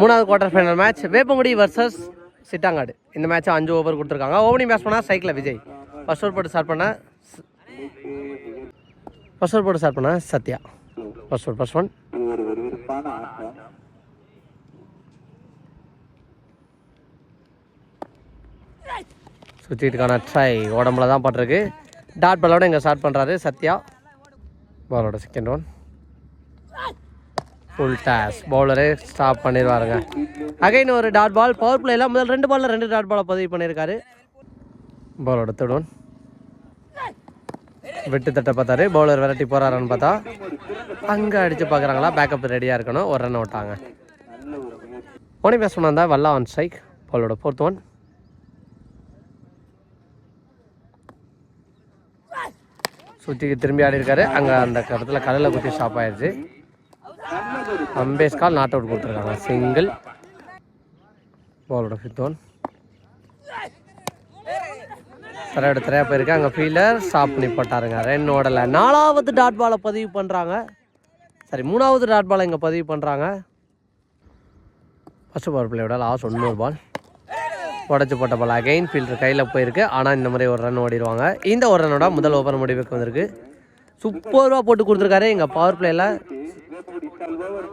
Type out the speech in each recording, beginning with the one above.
மூணாவது quarter final match Veppankudi versus Chittangadu. இந்த மேட்ச்சை அஞ்சு ஓவர் கொடுத்துருக்காங்க. ஓவனிங் பேட்ஸ் பண்ணால் சைக்கிள் விஜய். ஃபர்ஸ்ட் ஓவர் போட்டு ஸ்டார்ட் பண்ண ஃபர்ஸ்ட் ஓவர் போட்டு ஸ்டார்ட் பண்ண Sathya. First over first one சுற்றிட்டுக்கான try உடம்புல தான் பட்டிருக்கு. டாட் பாலோட இங்கே ஸ்டார்ட் பண்ணுறாரு சத்யா. பாலோட செகண்ட் ஒன் ஃபுல் டாஸ் பவுலரே ஸ்டாப் பண்ணிடுவாருங்க. அகைன் ஒரு டாட் பால் பவர் பிளேயில் முதல் ரெண்டு பாலில் ரெண்டு டாட் பாலை பதிவு பண்ணியிருக்காரு. பாலோட தேர்ட் விட்டு தட்ட பார்த்தாரு. பவுலர் விரட்டி போகிறாரான்னு பார்த்தா அங்கே அடித்து பார்க்குறாங்களா? பேக்கப் ரெடியாக இருக்கணும். ஒரு ரன் விட்டாங்க நல்ல ஒரு முயற்சி வல்லா ஆன் ஸ்ட்ரைக் பாலோட ஃபோர்த் ஒன் சுற்றிக்கு திரும்பி ஆடி இருக்காரு அங்கே அந்த இடத்துல கடலில் குத்தி ஸ்டாப் ஆயிடுச்சு அம்பேஸ் கால் நாட் அவுட் கொடுத்துருக்காங்க சிங்கிள். பாலோட ஃபிஃப்த் ஒன் சரையோட திரையா போயிருக்கு. அங்கே ஃபீல்டர் ஸ்டாப் பண்ணி போட்டாருங்க. ரென் ஓடலை நாலாவது டாட் பாலை பதிவு பண்ணுறாங்க சரி மூணாவது டாட் பாலை இங்கே பதிவு பண்ணுறாங்க ஃபஸ்ட்டு பவர் பிளேயோட லாஸ்ட் ஒன்று பால் உடச்சி போட்ட பால் அகைன் ஃபீல்டர் கையில் போயிருக்கு. ஆனால் இந்த மாதிரி ஒரு ரன் ஓடிடுவாங்க. இந்த ஒரு ரன்னோட முதல் ஓவர் முடிவுக்கு வந்திருக்கு. சூப்பராக போட்டு கொடுத்துருக்காரு. எங்கள் பவர் பிளேயில்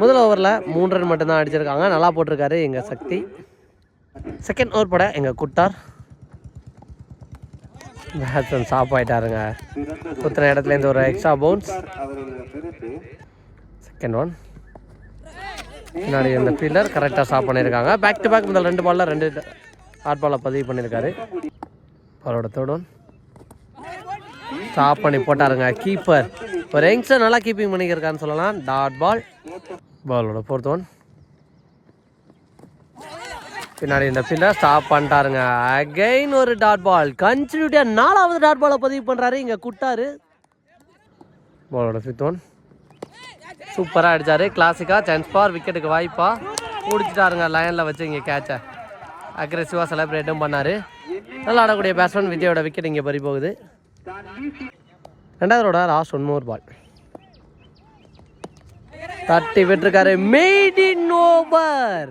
முதல் ஓவரில் மூன்று ரன் மட்டும்தான் அடிச்சிருக்காங்க. நல்லா போட்டிருக்காரு எங்கள் சக்தி. செகண்ட் ஓவர் பட எங்கள் குட்டார். பேட்ஸ்மேன் ஸ்டாப் ஆயிட்டாருங்க குத்துன இடத்துலேருந்து ஒரு எக்ஸ்ட்ரா பவுன்ஸ் செகண்ட் ஒன் பின்னாடி இந்த ஃபீல்டர் கரெக்டாக ஸ்டாப் பண்ணியிருக்காங்க பேக் டு பேக் முதல் ரெண்டு பாலில் ரெண்டு ஹாட் பாலில் பதிவு பண்ணியிருக்காரு அவரோட தேர்ட் ஒன் ஸ்டாப் பண்ணி போட்டாருங்க. கீப்பர் ஒரு யங்ஸ்டர் நல்லா கீப்பிங் பண்ணிக்கிருக்கான்னு சொல்லலாம். டாட் பால் பாலோட ஃபோர்த் ஒன் பின்னாடி இந்த பின்னர் ஸ்டாப் பண்ணிட்டாருங்க. அகைன் ஒரு டாட் பால் கன்சிடியூட்டியாக நாலாவது டாட் பாலை பதிவு பண்ணுறாரு இங்கே குட்டாரு பாலோட ஃபிஃப்த் ஒன் சூப்பராக அடித்தார் கிளாசிக்காக சான்ஸ் ஃபார் விக்கெட்டுக்கு வாய்ப்பா. பிடிச்சிட்டாருங்க லைனில் வச்சு இங்கே கேட்சை அக்ரெசிவாக செலிப்ரேட்டும் பண்ணார். நல்லா ஆடக்கூடிய பேட்ஸ்மேன் விஜயோட விக்கெட் இங்கே பறி போகுது. ரெண்டாவது லாஸ்ட் ஒன் மோர் பால் தட்டி விட்டுருக்காரு. மெய்ட் இன் ஓவர்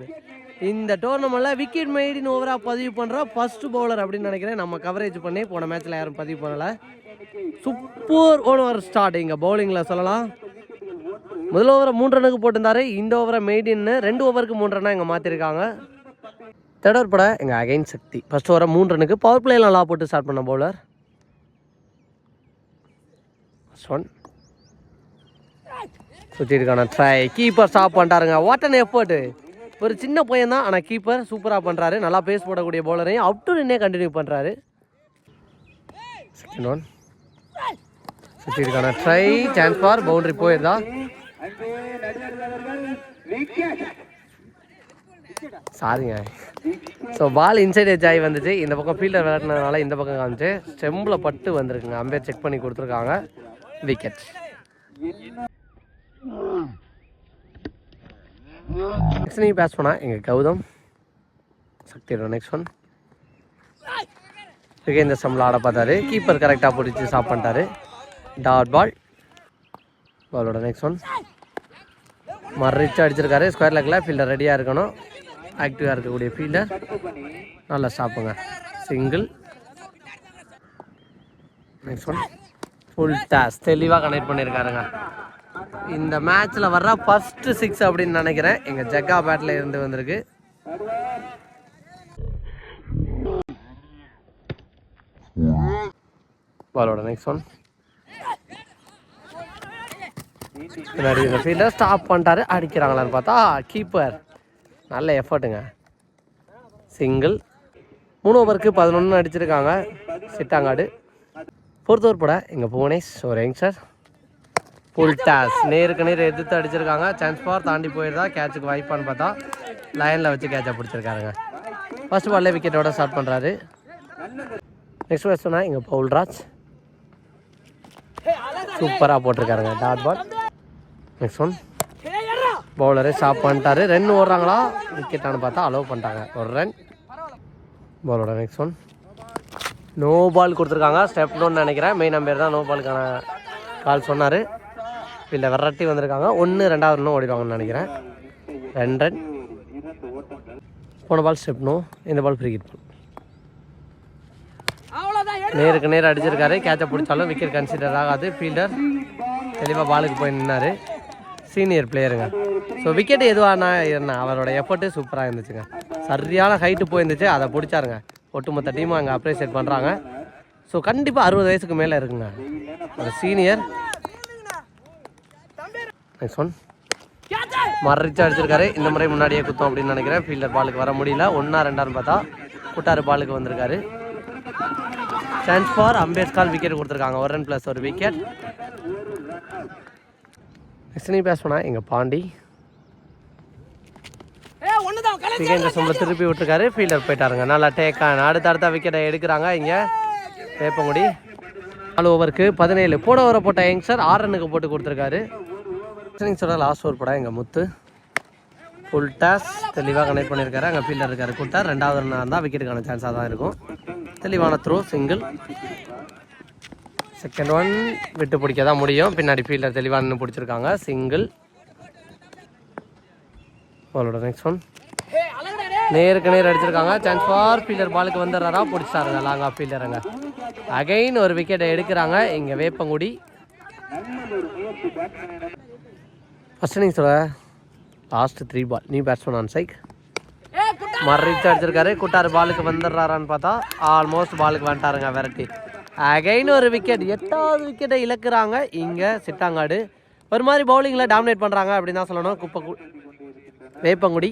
இந்த டோர்னமெண்ட்டில் விக்கெட் மெய்ட் இன் ஓவராக பதிவு பண்ணுற ஃபர்ஸ்ட் பவுலர் அப்படின்னு நினைக்கிறேன். நம்ம கவரேஜ் பண்ணி போன மேட்ச்சில் யாரும் பதிவு பண்ணலை. சூப்பர் ஓவர் ஸ்டார்ட் இங்கே பவுலிங்கில் சொல்லலாம். முதல் ஓவரை மூன்று ரனுக்கு போட்டிருந்தாரு. இந்த ஓவரை மெய்டின்னு ரெண்டு ஓவருக்கு மூன்று ரன்னாக இங்கே மாற்றிருக்காங்க தேர்ட் ஓவர் பட எங்கள் அகைன் சக்தி. ஃபர்ஸ்ட் ஓவரை மூன்று ரனுக்கு பவர் பிளேயில் நல்லா போட்டு ஸ்டார்ட் பண்ண பவுலர் ஃபர்ஸ்ட் ஒன் சுற்றிருக்கான ட்ரை கீப்பர் ஸ்டாப் பண்ணிட்டாருங்க. வாட் அன் எஃபர்ட் ஒரு சின்ன பையன் தான் ஆனால் கீப்பர் சூப்பராக பண்ணுறாரு நல்லா பேஸ் போடக்கூடிய பவுலரையும் அப் டு நின்னே கண்டினியூ பண்ணுறாரு செகண்ட் ஒன் சுற்றிருக்கான ட்ரை சான்ஸ் ஃபார் பவுண்டரி போயிருந்தா. சாரிங்க ஸோ பால் இன்சைட் எஜ் ஆகி வந்துச்சு. இந்த பக்கம் ஃபீல்டர் விளையாடுனதுனால இந்த பக்கம் காமிச்சு. ஸ்டெம்பில் பட்டு வந்திருக்குங்க. அம்பேர் செக் பண்ணி கொடுத்துருக்காங்க. விக்கெட் நெக்ஸ்ட் நீங்கள் பேஸ் பண்ணால் எங்கள் கௌதம் சக்தியோட நெக்ஸ்ட் ஒன் இந்த சம்பளம் ஆட பார்த்தாரு கீப்பர் கரெக்டாக பிடிச்சி ஸ்டாப் பண்ணிட்டாரு டாட் பால் பாலோட நெக்ஸ்ட் ஒன் மறிச்சு அடிச்சிருக்காரு ஸ்கொயர் லெக்கில் ஃபீல்டர் ரெடியாக இருக்கணும் ஆக்டிவாக இருக்கக்கூடிய ஃபீல்டர் நல்லா ஸ்டாப்புங்க single next one full toss தெளிவாக கனெக்ட் பண்ணியிருக்காருங்க இந்த மேட்ச்சில் வர்ற ஃபஸ்ட்டு சிக்ஸ் அப்படின்னு நினைக்கிறேன். எங்கள் ஜக்கா பேட்டில் இருந்து வந்திருக்கு. பாலோட நெக்ஸ்ட் ஒன் இந்த ஃபீல்டர் ஸ்டாப் பண்ணிட்டாரு. அடிக்கிறாங்களான்னு பார்த்தா கீப்பர் நல்ல எஃபர்ட்டுங்க சிங்கிள் மூணு ஓவருக்கு பதினொன்று அடிச்சிருக்காங்க. சிட்டாங்காடு. பொறுத்தவர் பட போட. எங்கள் புவனேஷ் ஒரு யங்ஸ்டர் ஃபுல் டாஸ் நேருக்கு நேர் எதிர்த்து அடிச்சிருக்காங்க. சான்ஸ் ஃபார் தாண்டி போயிருந்தா கேட்சுக்கு வாய்ப்பான்னு பார்த்தா லைனில் வச்சு கேட்சை பிடிச்சிருக்காருங்க. ஃபர்ஸ்ட் பால்லே விக்கெட்டோட ஸ்டார்ட் பண்ணுறாரு நெக்ஸ்ட் பேட்ஸ்மேனா இங்கே பவுல்ராஜ் சூப்பராக போட்டிருக்காருங்க டாட் பால் நெக்ஸ்ட் ஒன் பவுலரே ஸ்டாப் பண்ணிட்டாரு. ரன் ஓடுறாங்களா? விக்கெட்டானு பார்த்தா அலோவ் பண்ணிட்டாங்க. ஒரு ரன் பாலோட நெக்ஸ்ட் ஒன் நோ பால் கொடுத்துருக்காங்க. ஸ்டெப் டோன்னு நினைக்கிறேன். மெயின் நம்பர் தான் நோ பாலுக்கான கால் சொன்னார். இல்லை விரட்டி வந்திருக்காங்க. ஒன்று ரெண்டாவது இன்னும் ஓடிடுவாங்கன்னு நினைக்கிறேன். ரெண்டு ரன் போன பால் ஸ்டெப்னோ இந்த பால் ஃப்ரீ ஹிட் நேருக்கு நேர் அடிச்சிருக்காரு. கேட்சை பிடிச்சாலும் விக்கெட் கன்சிடர் ஆகாது. ஃபீல்டர் தெளிவாக பாலுக்கு போய் நின்னார். சீனியர் பிளேயருங்க ஸோ விக்கெட் எதுவானா என்ன அவரோட எஃபர்ட்டு சூப்பராக இருந்துச்சுங்க. சரியான ஹைட்டு போயிருந்துச்சு. அதை பிடிச்சாருங்க. ஒட்டுமொத்த டீமும் அங்கே அப்ரிசியேட் பண்ணுறாங்க ஸோ கண்டிப்பாக அறுபது வயசுக்கு மேலே இருக்குங்க. ஒரு சீனியர் நெக்ஸ்ட் ஒன் மறைச்சு அடிச்சிருக்காரு. இந்த முறை முன்னாடியே குத்தம் அப்படின்னு நினைக்கிறேன். ஃபீல்டர் பாலுக்கு வர முடியல. ஒன்றா ரெண்டான்னு பார்த்தா குட்டாறு பாலுக்கு வந்திருக்காரு. சான்ஸ் ஃபார் அம்பேத்கால் விக்கெட் கொடுத்துருக்காங்க. ஒரு ரன் ப்ளஸ் ஒரு விக்கெட் நெக்ஸ்ட் நீ பேச போனா எங்கள் பாண்டி. விகேந்திர சம்பள திருப்பி விட்டுருக்காரு. ஃபீல்டர் போயிட்டாருங்க. நல்லா டேக் அடுத்த அடுத்த விக்கெட்டை எடுக்கிறாங்க. இங்கே வேப்பங்குடி. நாலு ஓவருக்கு பதினேழு. போட ஓவரை போட்ட யங்ஸ்டர் ஆறு ரன்னுக்கு போட்டு கொடுத்துருக்காரு. இன்னிங்ஸோட லாஸ்ட் ஓவர் படம் எங்கள் முத்து. ஃபுல் டாஸ் தெளிவாக கனெக்ட் பண்ணியிருக்காரு அங்கே ஃபீல்டர் இருக்காரு. கூட்டார் ரெண்டாவது ரன்னாக இருந்தால் விக்கெட்டுக்கான சான்ஸாக தான் இருக்கும். தெளிவான த்ரோ சிங்கிள் செகண்ட் ஒன் விட்டு பிடிக்க தான் முடியும். பின்னாடி ஃபீல்டர் தெளிவாக பிடிச்சிருக்காங்க. சிங்கிள் பாலோட நெக்ஸ்ட் ஒன் நேருக்கு நேர் அடிச்சிருக்காங்க. சான்ஸ் ஃபார் ஃபீல்டர் பாலுக்கு வந்துடுறாரா? பிடிச்சாருங்க லாங் ஆஃப் ஃபீல்டருங்க அகைன் ஒரு விக்கெட்டை எடுக்கிறாங்க. இங்கே Veppankudi. First இன்னிங்ஸோட last three ball new batsman on சைக் மறைச்சு அடிச்சிருக்காரு. குட்டார் பாலுக்கு வந்துடுறாரான்னு பார்த்தா ஆல்மோஸ்ட் பாலுக்கு வந்துட்டாருங்க விரட்டி. அகைன் ஒரு விக்கெட் எட்டாவது விக்கெட்டை இழக்கிறாங்க. இங்கே சிட்டாங்காடு. ஒரு மாதிரி பவுலிங்கில் டாமினேட் பண்ணுறாங்க அப்படின்னு தான் சொல்லணும். குப்பை வேப்பங்குடி.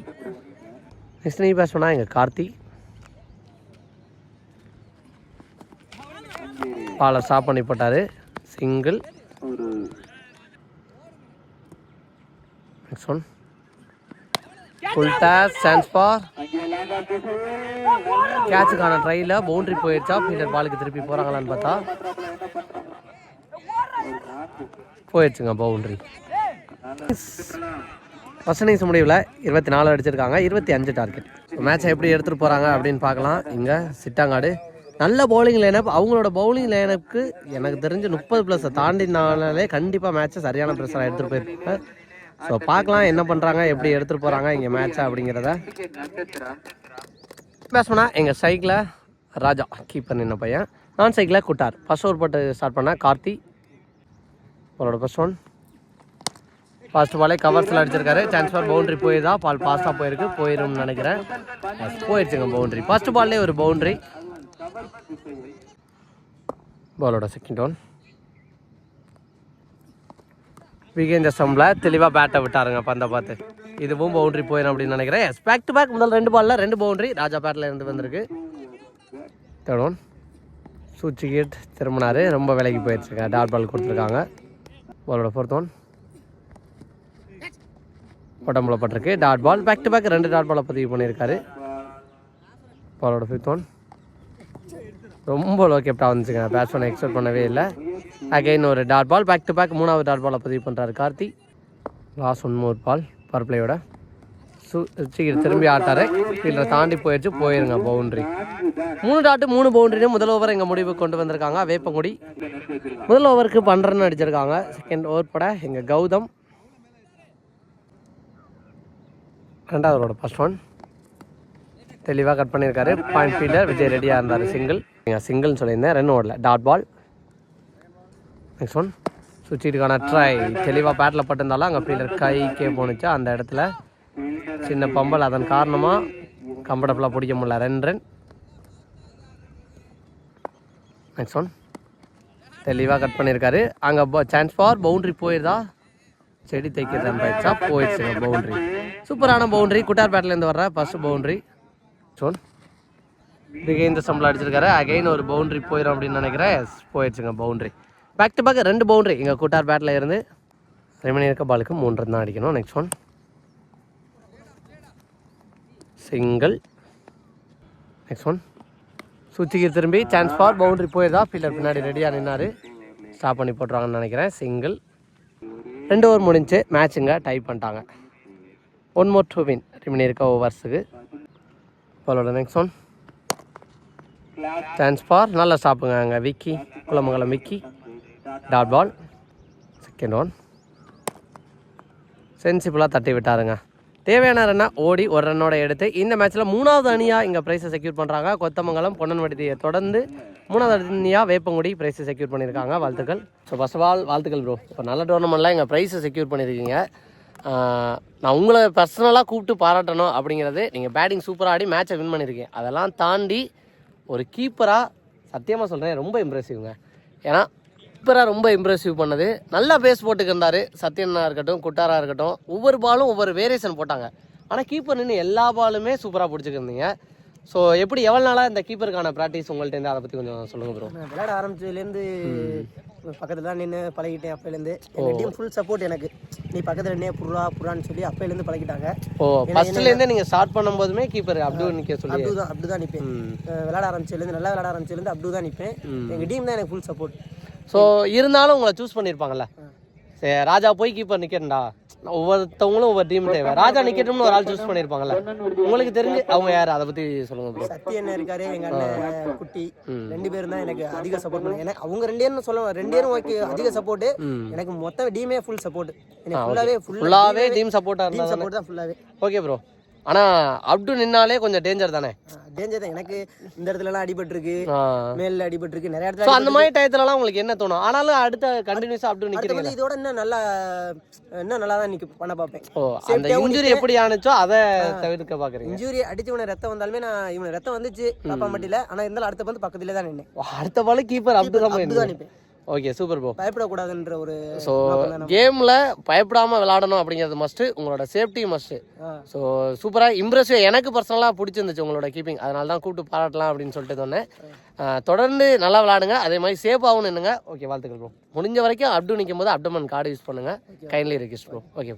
நெக்ஸ்ட் நீ பேசணும்னா எங்கள் கார்த்தி. பாலை ஸ்டாப் பண்ணி போட்டார். Single next one full toss chance for அங்கே லாங்கா கேட்சுக்கான ட்ரையில் பவுண்டரி போயிடுச்சா ஃபீல்டர் பாலுக்கு திருப்பி போகிறாங்களான்னு பார்த்தா. போயிடுச்சுங்க பவுண்டரி ஃபர்ஸ்ட் இன்னிங்ஸ் முடிவில் இருபத்தி நாலு அடிச்சிருக்காங்க. இருபத்தி அஞ்சு டார்கெட் மேட்சை எப்படி எடுத்துகிட்டு போகிறாங்க அப்படின்னு பார்க்கலாம். இங்கே சிட்டாங்காடு. நல்ல பவுலிங் லைனப் அவங்களோட பவுலிங் லைனப்புக்கு எனக்கு தெரிஞ்சு முப்பது ப்ளஸை தாண்டினாலே கண்டிப்பாக மேட்ச்சை சரியான ப்ரெஷராக எடுத்துகிட்டு போயிருப்பாங்க. ஸோ பார்க்கலாம் என்ன பண்ணுறாங்க எப்படி எடுத்துகிட்டு போகிறாங்க இங்கே மேட்சா அப்படிங்கிறத. பேசணும்னா எங்கள் சைக்கிளில் ராஜா கீப்பர் நின்ன பையன். நான் சைக்கிளில் குட்டார். ஃபர்ஸ்ட் ஓவர் போட்டு ஸ்டார்ட் பண்ணேன் கார்த்தி. அவரோட ஃபர்ஸ்ட் ஒன் ஃபர்ஸ்ட் பாலே கவர்ஸில் அடிச்சிருக்காரு. சான்ஸ்ஃபர் பவுண்ட்ரி பவுண்டரி போயிருதா? பால் பாஸ்டாக போயிருக்கு. போயிரும்னு நினைக்கிறேன். போயிடுச்சுங்க பவுண்டரி ஃபர்ஸ்ட் பால்லே ஒரு பவுண்டரி பாலோட செகண்ட் ஒன் விகேந்திர சம்பில் தெளிவாக பேட்டை விட்டாருங்க. பந்தை பார்த்து இதுவும் பவுண்டரி போயிடும் அப்படின்னு நினைக்கிறேன். எஸ் பேக் டு பேக் முதல் ரெண்டு பாலில் ரெண்டு பவுண்டரி ராஜா பேட்டில் இருந்து வந்திருக்கு. தேர்ட் ஒன் சூச்சி கேட் திரும்பினாரு. ரொம்ப விலைக்கு போயிடுச்சுங்க. டாட் பால் கொடுத்துருக்காங்க. பாலோட ஃபோர்த் ஒன் உடம்புல பட்டிருக்கு. Dot ball back to back ரெண்டு டாட் பாலை பதிவு பண்ணியிருக்காரு. பாலோட ஃபிஃப்த் ஒன் ரொம்ப லோ கேப்டாக வந்துச்சுங்க. பேட்ஸ்மேன் எக்ஸ்பெக்ட் பண்ணவே இல்லை. அகைன் ஒரு dot ball back to back மூணாவது டாட் பாலை பதிவு பண்ணுறாரு Karthi. Last one more ball power பிளேயோட சு திரும்பி ஆட்டாரு. ஃபீல்டரை தாண்டி போயிடுச்சு போயிருங்க பவுண்டரி மூணு டாட்டு மூணு பவுண்டரியும் முதல் ஓவர் எங்கள் முடிவு கொண்டு வந்திருக்காங்க. வேப்பங்குடி. முதல் ஓவருக்கு பன்னெண்டு அடிச்சிருக்காங்க. செகண்ட் ஓவர் பட எங்கள் கௌதம். ரெண்டாவது ஓவரோட ஃபர்ஸ்ட் ஒன் தெளிவாக கட் பண்ணியிருக்காரு பாயிண்ட் ஃபீல்டர் விஜய் ரெடியாக இருந்தார் சிங்கிள் சிங்கிள்னு சொல்லியிருந்தேன். ரன் ஓடல. டாட் பால் நெக்ஸ்ட் ஒன் சுவிட்சிட்டுக்கான ட்ரை தெளிவாக பேட்டில் பட்டிருந்தாலும் அங்கே ஃபீல்டர் கைக்கே போணுச்சு. அந்த இடத்துல சின்ன பம்பல் அதன் காரணமாக கம்ஃபர்டபுளாக பிடிக்க முடியல. ரெண்டு ரன் நெக்ஸ்ட் ஒன் தெளிவாக கட் பண்ணியிருக்காரு. அங்கே சான்ஸ் ஃபார் பவுண்டரி போயிருதா? செடி தைக்கிறது ரன் போயிடுச்சா. போயிடுச்சுங்க பவுண்ட்ரி சூப்பரான பவுண்டரி குட்டார் பேட்டிலேருந்து வர்ற ஃபர்ஸ்ட் பவுண்டரி ஒன் இந்த சம்பளம் அடிச்சிருக்காரு. அகைன் ஒரு பவுண்டரி போயிடும் அப்படின்னு நினைக்கிறேன். போயிடுச்சுங்க பவுண்டரி பேக் டு பேக் ரெண்டு பவுண்டரி எங்கள் கூட்டார் பேட்டில் இருந்து ரெமினி இருக்க பாலுக்கு மூன்று தான் அடிக்கணும். Next one single next one சுத்திக்கு திரும்பி. சான்ஸ் ஃபார் பவுண்டரி போயிருந்தா ஃபீல்டர் பின்னாடி ரெடியாக நின்னார். ஸ்டாப் பண்ணி போட்டுருவாங்கன்னு நினைக்கிறேன். சிங்கிள் ரெண்டு ஓவர் முடிஞ்சு மேட்சுங்க டைப் பண்ணிட்டாங்க. ஒன் மோர் டூ வின் ரிமினி இருக்க ஓவர்ஸுக்கு பாலோட நெக்ஸ்ட் ஒன் சான்ஸ் ஃபார் நல்லா ஸ்டாப்புங்க அங்கே. Vicky Kulamangalam Vicky dot ball second one சென்சிபிளாக தட்டி விட்டாருங்க. தேவையான ரன்னை ஓடி ஒரு ரன்னோட எடுத்து இந்த மேட்ச்சில் மூணாவது அணியாக இங்கே ப்ரைஸை செக்யூர் பண்ணுறாங்க கொத்தமங்கலம் பொன்னன்வடியை தொடர்ந்து மூணாவது அணியாக வேப்பங்குடி ப்ரைஸை செக்யூர் பண்ணியிருக்காங்க. வாழ்த்துக்கள். ஸோ ஃபர்ஸ்ட் ஆஃப் ஆல் வாழ்த்துக்கள் ப்ரோ இப்போ நல்ல டோர்னமெண்ட்டில் இங்கே ப்ரைஸை செக்யூர் பண்ணியிருக்கீங்க. நான் உங்களை பர்சனலாக கூப்பிட்டு பாராட்டணும் அப்படிங்கிறது நீங்கள் பேட்டிங் சூப்பராக ஆடி மேட்சை வின் பண்ணியிருக்கீங்க. அதெல்லாம் தாண்டி ஒரு கீப்பராக சத்தியமாக சொல்கிறேன் ரொம்ப இம்ப்ரெசிவ்ங்க ஏன்னா கீப்பராக ரொம்ப இம்ப்ரெசிவ் பண்ணது. நல்லா பேஸ் போட்டுக்கு இருந்தார் சத்யனா இருக்கட்டும் குட்டாராக இருக்கட்டும். ஒவ்வொரு பாலும் ஒவ்வொரு வேரியேஷன் போட்டாங்க. ஆனால் கீப்பர் நின்று எல்லா பாலுமே சூப்பராக பிடிச்சிக்கிருந்தீங்க ஸோ எப்படி எவ்வளோ நாளாக இந்த கீப்பருக்கான ப்ராக்டிஸ் உங்கள்ட்ட இருந்து? அதை பற்றி கொஞ்சம் சொல்லுங்கள் ப்ரோ நான் விளையாட ஆரம்பிச்சதுலேருந்து பக்கத்தில் தான் நின்று பழகிட்டேன் அப்பையிலேருந்து. எங்கள் டீம் ஃபுல் சப்போர்ட் எனக்கு. நீ பக்கத்தில் நின்னே புறா புறான்னு சொல்லி அப்பையிலேருந்து பழகிட்டாங்க. ஓ ஃபர்ஸ்ட்லேருந்தே நீங்கள் ஸ்டார்ட் பண்ணும்போதுமே கீப்பர் அப்படியே நிற்க சொல்லி. அப்டு தான் அப்டு தான் நிற்பேன். விளையாட ஆரம்பிச்சதுலேருந்து நல்லா விளையாட ஆரம்பிச்சதுலேருந்து அப்டு தான் நிற்பேன் எங்கள் டீம் தான் எனக்கு ஃபுல் சப்போர்ட் ஸோ இருந்தாலும் உங்களை சூஸ் பண்ணியிருப்பாங்கல்ல சரி ராஜா போய் கீப்பர் நிற்கிறண்டா ஒவ்வொருத்தவங்களும் ஒவ்வொரு டீம் தேவை. ராஜா நிற்கட்டும்னு ஒரு ஆள் சூஸ் பண்ணியிருப்பாங்கல்ல உங்களுக்கு தெரிஞ்சு அவங்க யார்? அதை பற்றி சொல்லுங்க ப்ரோ சத்ய அண்ணன் இருக்காரு எங்கள் அண்ணன் குட்டி. ரெண்டு பேரும் தான் எனக்கு அதிக சப்போர்ட் பண்ணாங்க எனக்கு அவங்க ரெண்டு பேரும் சொல்ல ரெண்டு பேரும் ஓகே அதிக சப்போர்ட் எனக்கு மொத்த டீமே ஃபுல் சப்போர்ட் எனக்கு ஃபுல்லாகவே ஃபுல்லாகவே டீம் சப்போர்ட்டாக டீம் இருந்தாங்க சப்போர்ட் தான்? ஃபுல்லாகவே ஓகே ப்ரோ ஆனால் அப்டு நின்னாலே கொஞ்சம் டேஞ்சர் தானே? டேஞ்சர் தான். எனக்கு இந்த இடத்துலலாம் அடிபட்டிருக்கு மேலில் அடிபட்டிருக்கு நிறைய இடத்துல அந்த மாதிரி டயத்துலலாம் உங்களுக்கு என்ன தோணும்? ஆனாலும் அடுத்த கண்டினியூஸாக அப்டு நிற்கிறீங்க இதோட இன்னும் நல்லா இன்னும் நல்லா தான் நிக்க பண்ண பார்ப்பேன். ஓ அந்த இன்ஜுரி எப்படி ஆனுச்சோ அதை தவிர்க்க பார்க்குறீங்க. இன்ஜூரி அடிச்சு இவனை ரத்தம் வந்தாலுமே நான் இவனை ரத்தம் வந்துச்சு பாப்பா மட்டில ஆனா இருந்தாலும் அடுத்த வந்து பக்கத்துல தான் நின்னேன். அடுத்த பால் கீப்பர் அப்டு தான் நிப்பேன். ஓகே சூப்பர் ப்ரோ பயப்படக்கூடாதுன்ற ஒரு ஸோ கேமில் பயப்படாமல் விளாடணும் அப்படிங்கிறது மஸ்ட்டு உங்களோட சேஃப்டி மஸ்ட்டு. ஸோ சூப்பராக இம்ப்ரெசிவ் எனக்கு பர்சனலாக பிடிச்சிருந்துச்சு உங்களோட கீப்பிங் அதனால தான் கூப்பிட்டு பாராட்டலாம் அப்படின்னு சொல்லிட்டு சொன்னேன். தொடர்ந்து நல்லா விளாடுங்க. அதே மாதிரி சேஃபாகவும் நின்னுங்க. ஓகே வாழ்த்துக்கள் ப்ரோ முடிஞ்ச வரைக்கும் அப்டு நிற்கும் போது அப்டமன் கார்டு யூஸ் பண்ணுங்கள் கைண்ட்லி ரெக்வஸ்ட் ப்ரோ ஓகே